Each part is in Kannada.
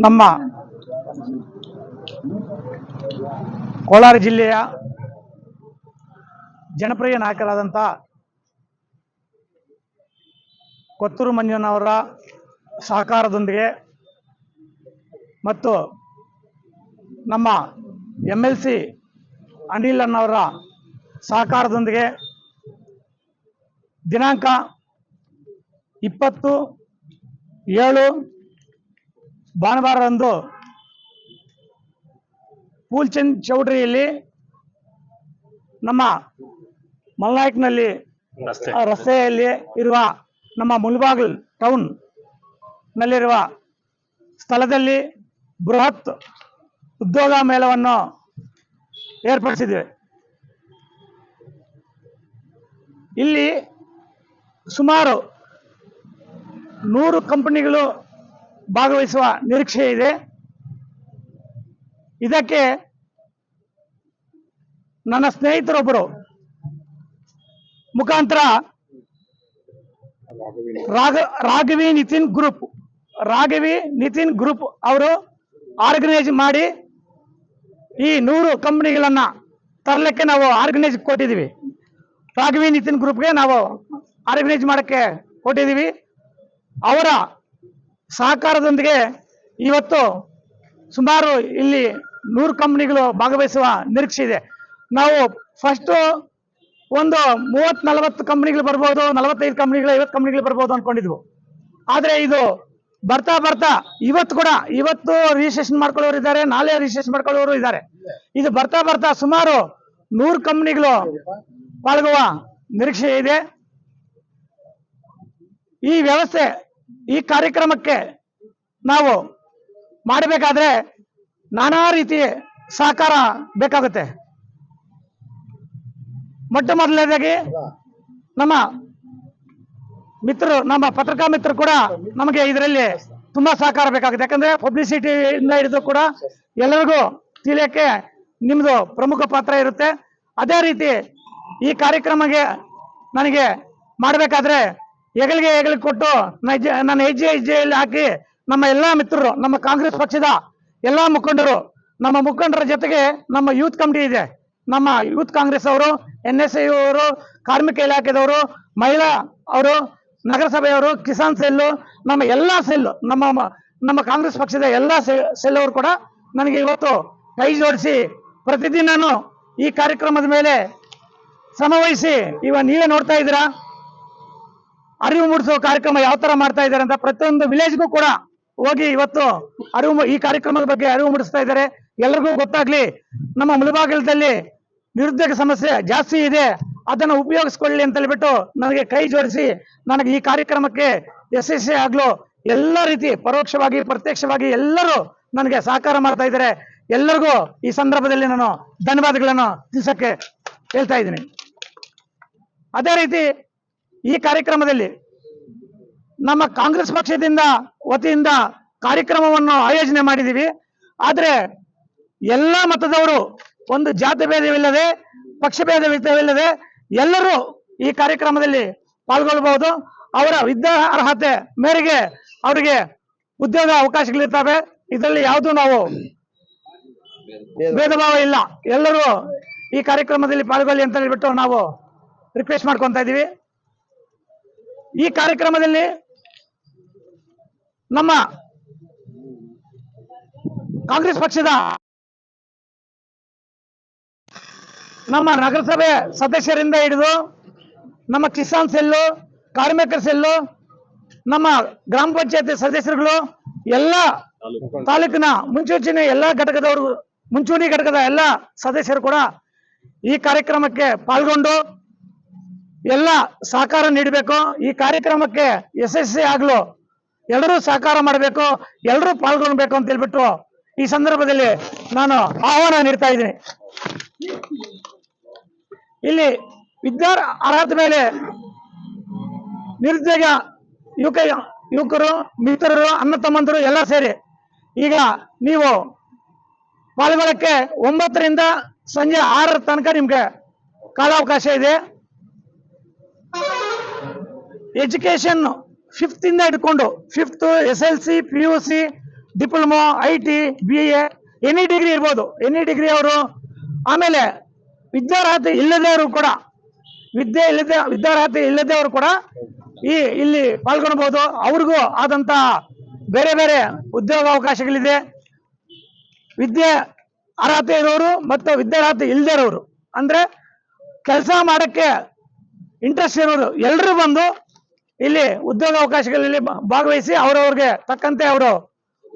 ನಮ್ಮ ಕೋಲಾರ ಜಿಲ್ಲೆಯ ಜನಪ್ರಿಯ ನಾಯಕರಾದಂಥ ಕೊತ್ತೂರು ಮಂಜನವರ ಸಹಕಾರದೊಂದಿಗೆ ಮತ್ತು ನಮ್ಮ ಎಂ ಎಲ್ ಸಿ ಅನಿಲ್ ಅಣ್ಣವರ ಸಹಕಾರದೊಂದಿಗೆ ದಿನಾಂಕ ಇಪ್ಪತ್ತು ಏಳು ಭಾನುವಾರರಂದು ಪೂಲ್ಚಂದ್ ಚೌಡ್ರಿಯಲ್ಲಿ ನಮ್ಮ ಮಲ್ನಾಯಕ್ನಲ್ಲಿ ರಸ್ತೆಯಲ್ಲಿ ಇರುವ ನಮ್ಮ ಮುಲ್ಬಾಗ್ಲ್ ಟೌನ್ ನಲ್ಲಿರುವ ಸ್ಥಳದಲ್ಲಿ ಬೃಹತ್ ಉದ್ಯೋಗ ಮೇಳವನ್ನು ಏರ್ಪಡಿಸಿದ್ದೇವೆ. ಇಲ್ಲಿ ಸುಮಾರು ನೂರು ಕಂಪನಿಗಳು ಭಾಗವಹಿಸುವ ನಿರೀಕ್ಷೆ ಇದೆ. ಇದಕ್ಕೆ ನನ್ನ ಸ್ನೇಹಿತರೊಬ್ಬರು ಮುಖಾಂತರ ರಾಘ, ರಾಘವಿ ನಿತಿನ್ ಗ್ರೂಪ್, ರಾಘವಿ ನಿತಿನ್ ಗ್ರೂಪ್ ಅವರು ಆರ್ಗನೈಸ್ ಮಾಡಿ ಈ ನೂರು ಕಂಪನಿಗಳನ್ನ ತರಲಿಕ್ಕೆ ನಾವು ಆರ್ಗನೈಸ್ ಕೊಟ್ಟಿದ್ದೀವಿ. ರಾಘವಿ ನಿತಿನ್ ಗ್ರೂಪ್ಗೆ ನಾವು ಆರ್ಗನೈಸ್ ಮಾಡಕ್ಕೆ ಕೊಟ್ಟಿದ್ದೀವಿ ಅವರ ಸಹಕಾರದೊಂದಿಗೆ ಇವತ್ತು ಸುಮಾರು ಇಲ್ಲಿ ನೂರು ಕಂಪ್ನಿಗಳು ಭಾಗವಹಿಸುವ ನಿರೀಕ್ಷೆ ಇದೆ. ನಾವು ಫಸ್ಟು ಒಂದು ಮೂವತ್ ನಲವತ್ತು ಕಂಪ್ನಿಗಳು ಬರ್ಬೋದು, ನಲವತ್ತೈದು ಕಂಪ್ನಿಗಳು, ಐವತ್ತು ಕಂಪ್ನಿಗಳು ಬರ್ಬೋದು ಅನ್ಕೊಂಡಿದ್ವು. ಆದರೆ ಇದು ಬರ್ತಾ ಬರ್ತಾ ಇವತ್ತು ಕೂಡ ಇವತ್ತು ರಿಜಿಸ್ಟ್ರೇಷನ್ ಮಾಡ್ಕೊಳ್ಳೋರು ಇದ್ದಾರೆ, ನಾಳೆ ರಿಜಿಸ್ಟ್ರೇಷನ್ ಮಾಡ್ಕೊಳ್ಳೋರು ಇದ್ದಾರೆ. ಇದು ಬರ್ತಾ ಬರ್ತಾ ಸುಮಾರು ನೂರು ಕಂಪ್ನಿಗಳು ಪಾಲ್ಗೊಳ್ಳುವ ನಿರೀಕ್ಷೆ ಇದೆ. ಈ ವ್ಯವಸ್ಥೆ, ಈ ಕಾರ್ಯಕ್ರಮಕ್ಕೆ ನಾವು ಮಾಡಬೇಕಾದ್ರೆ ನಾನಾ ರೀತಿ ಸಹಕಾರ ಬೇಕಾಗುತ್ತೆ. ಮೊಟ್ಟ ಮೊದಲನೇದಾಗಿ ನಮ್ಮ ಮಿತ್ರರು, ನಮ್ಮ ಪತ್ರಿಕಾ ಮಿತ್ರರು ಕೂಡ ನಮಗೆ ಇದರಲ್ಲಿ ತುಂಬಾ ಸಹಕಾರ ಬೇಕಾಗುತ್ತೆ. ಯಾಕಂದ್ರೆ ಪಬ್ಲಿಸಿಟಿ ಇಂದ ಹಿಡಿದು ಕೂಡ ಎಲ್ಲರಿಗೂ ತಿಳಿಯಕ್ಕೆ ನಿಮ್ಮದು ಪ್ರಮುಖ ಪಾತ್ರ ಇರುತ್ತೆ. ಅದೇ ರೀತಿ ಈ ಕಾರ್ಯಕ್ರಮಕ್ಕೆ ನನಗೆ ಮಾಡಬೇಕಾದ್ರೆ ಹೆಗಲಿಗೆ ಹೆಗಲಿಗೆ ಕೊಟ್ಟು ನನ್ನ ಹೆಜ್ಜೆ ಹೆಜ್ಜೆಯಲ್ಲಿ ಹಾಕಿ ನಮ್ಮ ಎಲ್ಲಾ ಮಿತ್ರರು, ನಮ್ಮ ಕಾಂಗ್ರೆಸ್ ಪಕ್ಷದ ಎಲ್ಲಾ ಮುಖಂಡರು, ನಮ್ಮ ಮುಖಂಡರ ಜೊತೆಗೆ ನಮ್ಮ ಯೂತ್ ಕಮಿಟಿ ಇದೆ. ನಮ್ಮ ಯೂತ್ ಕಾಂಗ್ರೆಸ್ ಅವರು, ಎನ್ ಎಸ್ ಐ ಅವರು, ಕಾರ್ಮಿಕ ಇಲಾಖೆದವರು, ಮಹಿಳಾ ಅವರು, ನಗರಸಭೆಯವರು, ಕಿಸಾನ್ ಸೆಲ್ಲು, ನಮ್ಮ ಎಲ್ಲಾ ಸೆಲ್ಲು, ನಮ್ಮ ನಮ್ಮ ಕಾಂಗ್ರೆಸ್ ಪಕ್ಷದ ಎಲ್ಲಾ ಸೆಲ್ ಅವರು ಕೂಡ ನನಗೆ ಇವತ್ತು ಕೈ ಜೋಡಿಸಿ ಪ್ರತಿದಿನನೂ ಈ ಕಾರ್ಯಕ್ರಮದ ಮೇಲೆ ಶ್ರಮವಹಿಸಿ ಇವ ನೀವೇ ನೋಡ್ತಾ ಇದ್ದೀರಾ? ಅರಿವು ಮೂಡಿಸುವ ಕಾರ್ಯಕ್ರಮ ಯಾವ ತರ ಮಾಡ್ತಾ ಇದ್ದಾರೆ ಅಂತ ಪ್ರತಿಯೊಂದು ವಿಲೇಜ್ಗೂ ಕೂಡ ಹೋಗಿ ಇವತ್ತು ಅರಿವು ಈ ಕಾರ್ಯಕ್ರಮದ ಬಗ್ಗೆ ಅರಿವು ಮೂಡಿಸ್ತಾ ಇದ್ದಾರೆ. ಎಲ್ರಿಗೂ ಗೊತ್ತಾಗ್ಲಿ, ನಮ್ಮ ಮುಳಬಾಗಿಲದಲ್ಲಿ ನಿರುದ್ಯೋಗ ಸಮಸ್ಯೆ ಜಾಸ್ತಿ ಇದೆ. ಅದನ್ನು ಉಪಯೋಗಿಸ್ಕೊಳ್ಳಿ ಅಂತ ಹೇಳ್ಬಿಟ್ಟು ನನಗೆ ಕೈ ಜೋಡಿಸಿ, ನನಗೆ ಈ ಕಾರ್ಯಕ್ರಮಕ್ಕೆ ಯಶಸ್ವಿ ಆಗ್ಲು. ಎಲ್ಲ ರೀತಿ ಪರೋಕ್ಷವಾಗಿ, ಪ್ರತ್ಯಕ್ಷವಾಗಿ ಎಲ್ಲರೂ ನನಗೆ ಸಹಕಾರ ಮಾಡ್ತಾ ಇದ್ದಾರೆ. ಎಲ್ಲರಿಗೂ ಈ ಸಂದರ್ಭದಲ್ಲಿ ನಾನು ಧನ್ಯವಾದಗಳನ್ನು ತಿಳಿಸಕ್ಕೆ ಹೇಳ್ತಾ ಇದ್ದೀನಿ. ಅದೇ ರೀತಿ ಈ ಕಾರ್ಯಕ್ರಮದಲ್ಲಿ ನಮ್ಮ ಕಾಂಗ್ರೆಸ್ ಪಕ್ಷದಿಂದ ವತಿಯಿಂದ ಕಾರ್ಯಕ್ರಮವನ್ನು ಆಯೋಜನೆ ಮಾಡಿದ್ದೀವಿ. ಆದರೆ ಎಲ್ಲ ಮತದವರು ಒಂದು ಜಾತಿ ಭೇದವಿಲ್ಲದೆ, ಪಕ್ಷ ಭೇದವಿಲ್ಲದೆ ಎಲ್ಲರೂ ಈ ಕಾರ್ಯಕ್ರಮದಲ್ಲಿ ಪಾಲ್ಗೊಳ್ಳಬಹುದು ಅವರ ವಿದ್ಯಾ ಅರ್ಹತೆ ಮೇರೆಗೆ ಅವರಿಗೆ ಉದ್ಯೋಗ ಅವಕಾಶಗಳಿರ್ತವೆ ಇದರಲ್ಲಿ ಯಾವುದು ನಾವು ಭೇದ ಭಾವ ಇಲ್ಲ. ಎಲ್ಲರೂ ಈ ಕಾರ್ಯಕ್ರಮದಲ್ಲಿ ಪಾಲ್ಗೊಳ್ಳಿ ಅಂತ ಹೇಳ್ಬಿಟ್ಟು ನಾವು ರಿಕ್ವೆಸ್ಟ್ ಮಾಡ್ಕೊತಾ ಇದೀವಿ ಈ ಕಾರ್ಯಕ್ರಮದಲ್ಲಿ ನಮ್ಮ ಕಾಂಗ್ರೆಸ್ ಪಕ್ಷದ ನಮ್ಮ ನಗರಸಭೆ ಸದಸ್ಯರಿಂದ ಹಿಡಿದು ನಮ್ಮ ಕಿಸಾನ್ ಸೆಲ್ಲು, ಕಾರ್ಮಿಕರ ಸೆಲ್ಲು, ನಮ್ಮ ಗ್ರಾಮ ಪಂಚಾಯತ್ ಸದಸ್ಯರುಗಳು, ಎಲ್ಲ ತಾಲೂಕಿನ ಮುಂಚೂಚಿನ ಎಲ್ಲ ಘಟಕದವರು ಮುಂಚೂಣಿ ಘಟಕದ ಎಲ್ಲ ಸದಸ್ಯರು ಕೂಡ ಈ ಕಾರ್ಯಕ್ರಮಕ್ಕೆ ಪಾಲ್ಗೊಂಡು ಎಲ್ಲ ಸಹಕಾರ ನೀಡಬೇಕು. ಈ ಕಾರ್ಯಕ್ರಮಕ್ಕೆ ಯಶಸ್ವಿ ಆಗ್ಲು ಎಲ್ಲರೂ ಸಹಕಾರ ಮಾಡಬೇಕು ಎಲ್ಲರೂ ಪಾಲ್ಗೊಳ್ಬೇಕು ಅಂತ ಹೇಳ್ಬಿಟ್ಟು ಈ ಸಂದರ್ಭದಲ್ಲಿ ನಾನು ಆಹ್ವಾನ ನೀಡ್ತಾ ಇದ್ದೀನಿ. ಇಲ್ಲಿ ವಿದ್ಯಾ ಅರ್ಹತೆ ಮೇಲೆ ನಿರುದ್ಯೋಗ ಯುವಕ, ಯುವಕರು, ಮಿತ್ರರು, ಅಣ್ಣ ತಮ್ಮಂದರು ಎಲ್ಲ ಸೇರಿ ಈಗ ನೀವು ಪಾಲ್ಗೊಳ್ಳಕ್ಕೆ ಒಂಬತ್ತರಿಂದ ಸಂಜೆ ಆರರ ತನಕ ನಿಮ್ಗೆ ಕಾಲಾವಕಾಶ ಇದೆ. ಎಜುಕೇಶನ್ ಫಿಫ್ತ್ ಇಂದ ಹಿಡ್ಕೊಂಡು fifth S L C P U C diploma I T B A any degree ಇರ್ಬೋದು. ಎನಿ ಡಿಗ್ರಿ ಅವರು ಆಮೇಲೆ ವಿದ್ಯಾರ್ಹತೆ ಇಲ್ಲದವರು ಕೂಡ, ವಿದ್ಯೆ ಇಲ್ಲದೆ, ವಿದ್ಯಾರ್ಹತೆ ಇಲ್ಲದವರು ಕೂಡ ಈ ಇಲ್ಲಿ ಪಾಲ್ಗೊಳ್ಬಹುದು. ಅವ್ರಿಗೂ ಆದಂತ ಬೇರೆ ಬೇರೆ ಉದ್ಯೋಗ ಅವಕಾಶಗಳಿದೆ ವಿದ್ಯೆ ಅರ್ಹತೆ ಇರೋರು ಮತ್ತು ವಿದ್ಯಾರ್ಹತೆ ಇಲ್ಲದೆ ಇರೋರು. ಅಂದ್ರೆ ಕೆಲಸ ಮಾಡಕ್ಕೆ ಇಂಟ್ರೆಸ್ಟ್ ಇರೋರು ಎಲ್ಲರೂ ಬಂದು ಇಲ್ಲಿ ಉದ್ಯೋಗ ಅವಕಾಶಗಳಲ್ಲಿ ಭಾಗವಹಿಸಿ ಅವರವ್ರಿಗೆ ತಕ್ಕಂತೆ ಅವರು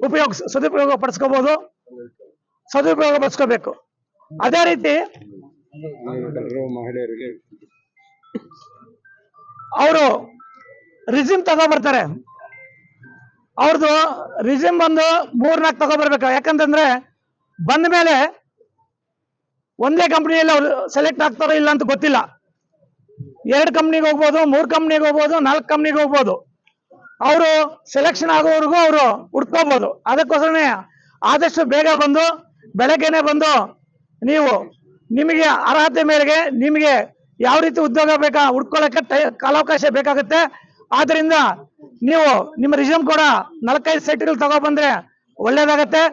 ಉಪಯೋಗ ಸದುಪಯೋಗ ಪಡಿಸ್ಕೋಬಹುದು ಸದುಪಯೋಗ ಪಡಿಸ್ಕೋಬೇಕು. ಅದೇ ರೀತಿ ಅವರು ರಿಸಿಮ್ ತಗೊಬರ್ತಾರೆ. ಅವ್ರದ್ದು ರಿಸಿಮ್ ಬಂದು ಮೂರ್ನಾಲ್ಕು ತಗೊಬರ್ಬೇಕು. ಯಾಕಂತಂದ್ರೆ ಬಂದ ಮೇಲೆ ಒಂದೇ ಕಂಪ್ನಿಯಲ್ಲಿ ಅವ್ರು ಸೆಲೆಕ್ಟ್ ಆಗ್ತಾರೋ ಇಲ್ಲ ಅಂತ ಗೊತ್ತಿಲ್ಲ. ಎರಡು ಕಂಪ್ನಿಗೆ ಹೋಗ್ಬೋದು, ಮೂರು ಕಂಪ್ನಿಗೆ ಹೋಗ್ಬೋದು, ನಾಲ್ಕು ಕಂಪ್ನಿಗೆ ಹೋಗ್ಬೋದು. ಅವರು ಸೆಲೆಕ್ಷನ್ ಆಗೋವರೆಗೂ ಅವರು ಹುಡ್ಕೋಬಹುದು ಅದಕ್ಕೋಸ್ಕರನೇ ಆದಷ್ಟು ಬೇಗ ಬಂದು, ಬೆಳಗ್ಗೆನೆ ಬಂದು ನೀವು ನಿಮಗೆ ಅರ್ಹತೆ ಮೇರೆಗೆ ನಿಮಗೆ ಯಾವ ರೀತಿ ಉದ್ಯೋಗ ಬೇಕಾ ಹುಡ್ಕೊಳ್ಳೋಕೆ ಕಾಲಾವಕಾಶ ಬೇಕಾಗುತ್ತೆ. ಆದ್ರಿಂದ ನೀವು ನಿಮ್ಮ ರಿಸ್ಯೂಮ್ ಕೂಡ ನಾಲ್ಕೈದು ಸೆಟ್ಗಳು ತಗೊಬಂದ್ರೆ ಒಳ್ಳೇದಾಗತ್ತೆ.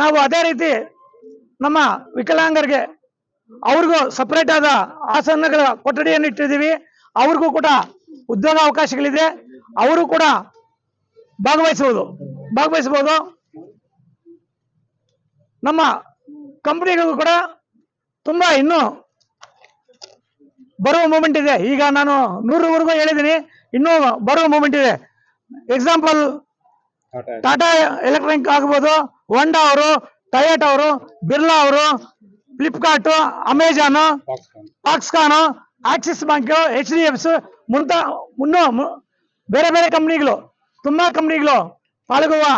ನಾವು ಅದೇ ರೀತಿ ನಮ್ಮ ವಿಕಲಾಂಗರಿಗೆ ಅವ್ರಿಗೂ ಸಪರೇಟ್ ಆದ ಆಸನಗಳ ಕೊಠಡಿಯನ್ನು ಇಟ್ಟಿದ್ದೀವಿ. ಅವ್ರಿಗೂ ಕೂಡ ಉದ್ಯೋಗ ಅವಕಾಶಗಳಿದೆ. ಅವರು ಕೂಡ ಭಾಗವಹಿಸಬಹುದು ಭಾಗವಹಿಸಬಹುದು ನಮ್ಮ ಕಂಪನಿಗೂ ಕೂಡ ತುಂಬಾ ಇನ್ನು ಬರುವ ಮೂಮೆಂಟ್ ಇದೆ. ಈಗ ನಾನು ನೂರವರೆಗೂ ಹೇಳಿದ್ದೀನಿ. ಇನ್ನೂ ಬರುವ ಮೂಮೆಂಟ್ ಇದೆ. ಎಕ್ಸಾಂಪಲ್ ಟಾಟಾ ಟಾಟಾ ಎಲೆಕ್ಟ್ರಾನಿಕ್ ಆಗ್ಬೋದು. ಹೊಂಡಾ ಅವರು ಟೊಯೋಟಾ ಅವರು ಬಿರ್ಲಾ ಅವರು Flipkart Amazon Foxconn Axis bank H D ಎಫ್ಸ್ ಮುಂತ ಮುನ್ನೂ ಬೇರೆ ಬೇರೆ ಕಂಪ್ನಿಗಳು ತುಂಬಾ ಕಂಪ್ನಿಗಳು ಪಾಲ್ಗೊಳ್ಳುವ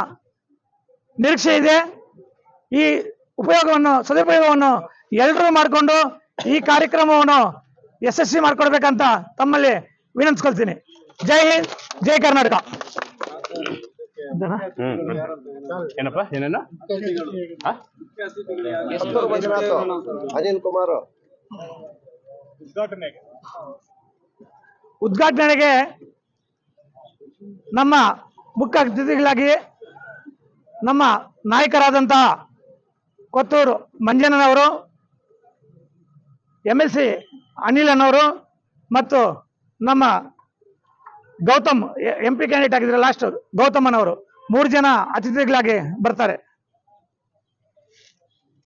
ನಿರೀಕ್ಷೆ ಇದೆ. ಈ ಉಪಯೋಗವನ್ನು ಸದುಪಯೋಗವನ್ನು ಎಲ್ಲರೂ ಮಾಡಿಕೊಂಡು ಈ ಕಾರ್ಯಕ್ರಮವನ್ನು ಯಶಸ್ವಿ ಮಾಡಿಕೊಡ್ಬೇಕಂತ ತಮ್ಮಲ್ಲಿ ವಿನಂತಿಸ್ಕೊಳ್ತೀನಿ. ಜೈ ಹಿಂದ್ ಜೈ ಕರ್ನಾಟಕ? ಏನಪ್ಪ ಏನೇನ? ಅನಿಲ್ ಕುಮಾರ್. ಉದ್ಘಾಟನೆಗೆ. ನಮ್ಮ ಮುಖ್ಯ ಅತಿಥಿಗಳಾಗಿ ನಮ್ಮ ನಾಯಕರಾದಂತಹ ಕೊತ್ತೂರು ಮಂಜನನವರು ಎಂ ಎಲ್ ಸಿ ಅನಿಲ್ ಅನ್ನೋರು ಮತ್ತು ನಮ್ಮ ಗೌತಮ್ ಎಂ ಪಿ ಕ್ಯಾಂಡಿಡೇಟ್ ಆಗಿದ್ರೆ ಲಾಸ್ಟ್ ಗೌತಮನವರು ಅನ್ನೋರು ಮೂರು ಜನ ಅತಿಥಿಗಳಾಗಿ ಬರ್ತಾರೆ.